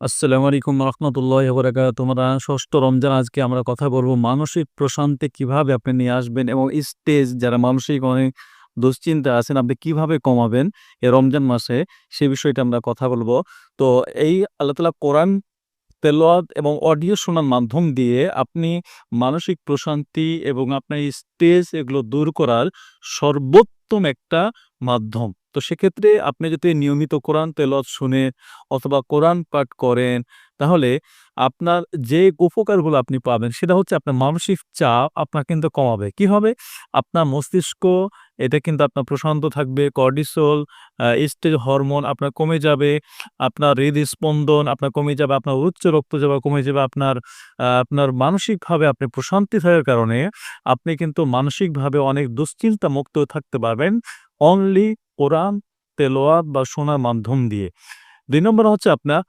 আসসালামু আলাইকুম রহমতুল্লাহ বরাকাত তোমরা ষষ্ঠ রমজান, আজকে আমরা কথা বলব মানসিক প্রশান্তি কীভাবে আপনি নিয়ে আসবেন এবং স্টেজ যারা মানসিক অনেক দুশ্চিন্তা আছেন, আপনি কীভাবে কমাবেন এ রমজান মাসে সে বিষয়টা আমরা কথা বলব। তো এই আল্লাহ তালা কোরআন তেলোয়াত এবং অডিও শোনার মাধ্যম দিয়ে আপনি মানসিক প্রশান্তি এবং আপনার স্টেজ এগুলো দূর করার সর্বোত্তম একটা মাধ্যম। তো সেক্ষেত্রে আপনি যদি নিয়মিত কোরআন তেলত শুনে অথবা কোরআন পাঠ করেন, তাহলে আপনার যে উপকারগুলো আপনি পাবেন সেটা হচ্ছে আপনার মানসিক চাপ আপনার কিন্তু কমাবে। কি হবে? আপনার মস্তিষ্ক, এটা কিন্তু আপনার প্রশান্ত থাকবে কর্ডিসোল স্টেজ হরমোন আপনার কমে যাবে, আপনার হৃদস্পন্দন আপনার কমে যাবে, আপনার উচ্চ রক্ত রক্তচাপ কমে যাবে, আপনার আপনার মানসিকভাবে আপনি প্রশান্তি থাকার কারণে আপনি কিন্তু মানসিকভাবে অনেক দুশ্চিন্তা মুক্ত থাকতে পারবেন। অনলি কোরআন তেলোয়াত বা শোনার মাধ্যম দিয়ে। দুই নম্বর হচ্ছে আপনার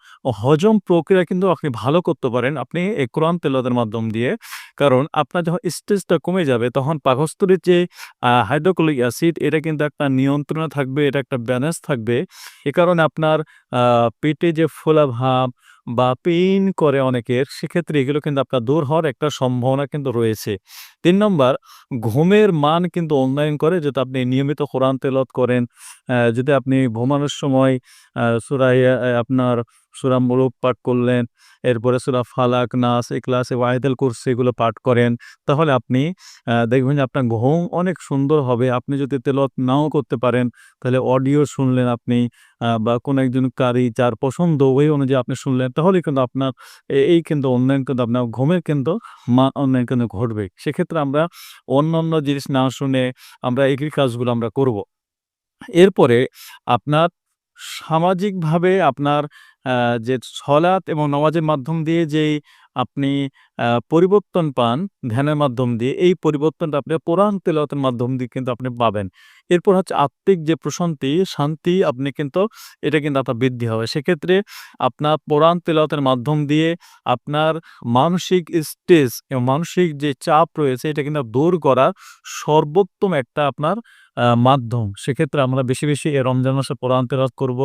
হজম প্রক্রিয়া কিন্তু আপনি ভালো করতে পারেন, আপনি এই কোরআন, তেলাওয়াতের মাধ্যম দিয়ে। কারণ আপনার যখন স্টেজটা কমে যাবে, তখন পাকস্থলীর যে হাইড্রোক্লোরিক অ্যাসিড, এটা কিন্তু একটা নিয়ন্ত্রণে থাকবে, এটা একটা ব্যালেন্স থাকবে। এ কারণে আপনার পেটে যে ফোলা ভাব বা পেইন করে অনেকের, সেক্ষেত্রে এগুলো কিন্তু আপনার দূর হওয়ার একটা সম্ভাবনা কিন্তু রয়েছে। তিন নম্বর, ঘুমের মান কিন্তু উন্নয়ন করে, যেটা আপনি নিয়মিত কোরআন তেলত করেন। যদি আপনি ঘুমানোর সময় সুরাই আপনার সুরা মুলুক পাঠ করলেন, এরপরে সুরা ফালাক, নাস ক্লাসে ওয়াহিদাল কোর্স এগুলো পাঠ করেন। তাহলে আপনি দেখবেন যে আপনার ঘুম অনেক সুন্দর হবে। আপনি যদি তেলত নাও করতে পারেন, তাহলে অডিও শুনলেন আপনি বা কোনো একজন কারি যার পছন্দ ওই অনুযায়ী আপনি শুনলেন তাহলে কিন্তু আপনার এই কিন্তু উন্নয়ন কিন্তু আপনার ঘুমের কিন্তু মা উন্নয়ন কিন্তু ঘটবে। সেক্ষেত্রে আমরা অন্য অন্য জিনিস না শুনে আমরা এই কাজগুলো আমরা করব। এরপরে আপনার সামাজিকভাবে আপনার যে সলাৎ এবং নামাজের মাধ্যম দিয়ে যেই আপনি পরিবর্তন পান ধ্যানের মাধ্যম দিয়ে, এই পরিবর্তনটা আপনি কোরআন তেলাওয়াতের মাধ্যম দিয়ে কিন্তু আপনি পাবেন। এরপর হচ্ছে আত্মিক যে প্রশান্তি, শান্তি আপনি কিন্তু, এটা কিন্তু আপনার বৃদ্ধি হবে। সেক্ষেত্রে আপনার কোরআন তেলাওয়াতের মাধ্যম দিয়ে আপনার মানসিক স্ট্রেস এবং মানসিক যে চাপ রয়েছে, এটা কিন্তু দূর করার সর্বোত্তম একটা আপনার মাধ্যম। সেক্ষেত্রে আমরা বেশি বেশি এই রমজান মাসে কোরআন তেলাওয়াত করব।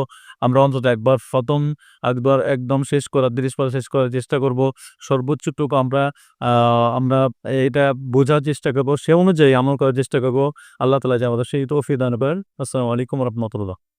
আমরা অন্তত একবার প্রথম একবার একদম শেষ করার, তিরিশ পারা শেষ করার চেষ্টা করব। সর্বোচ্চটুকু আমরা আমরা এটা বোঝার চেষ্টা করব। সে অনুযায়ী আমল করার চেষ্টা করব। আল্লাহ তালা যে আমাদের সেই তৌফিক আনবার করেন। আসসালামু আলাইকুম রহমতুল্লাহ।